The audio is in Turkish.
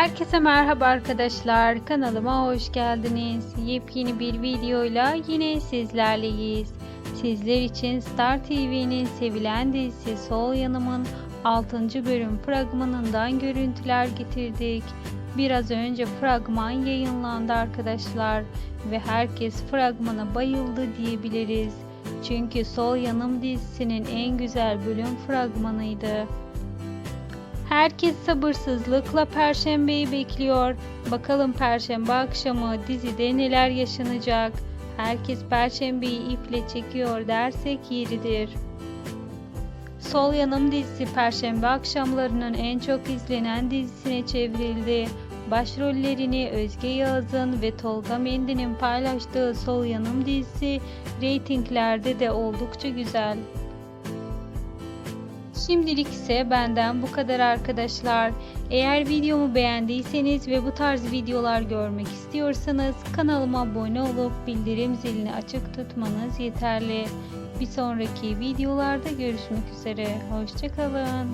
Herkese merhaba arkadaşlar. Kanalıma hoş geldiniz. Yepyeni bir videoyla yine sizlerleyiz. Sizler için Star TV'nin sevilen dizisi Sol Yanım'ın 6. bölüm fragmanından görüntüler getirdik. Biraz önce fragman yayınlandı arkadaşlar ve herkes fragmana bayıldı diyebiliriz. Çünkü Sol Yanım dizisinin en güzel bölüm fragmanıydı. Herkes sabırsızlıkla Perşembeyi bekliyor. Bakalım Perşembe akşamı dizide neler yaşanacak. Herkes Perşembeyi iple çekiyor dersek yeridir. Sol Yanım dizisi Perşembe akşamlarının en çok izlenen dizisine çevrildi. Başrollerini Özge Yağız'ın ve Tolga Mendi'nin paylaştığı Sol Yanım dizisi reytinglerde de oldukça güzel. Şimdilik ise benden bu kadar arkadaşlar. Eğer videomu beğendiyseniz ve bu tarz videolar görmek istiyorsanız kanalıma abone olup bildirim zilini açık tutmanız yeterli. Bir sonraki videolarda görüşmek üzere. Hoşçakalın.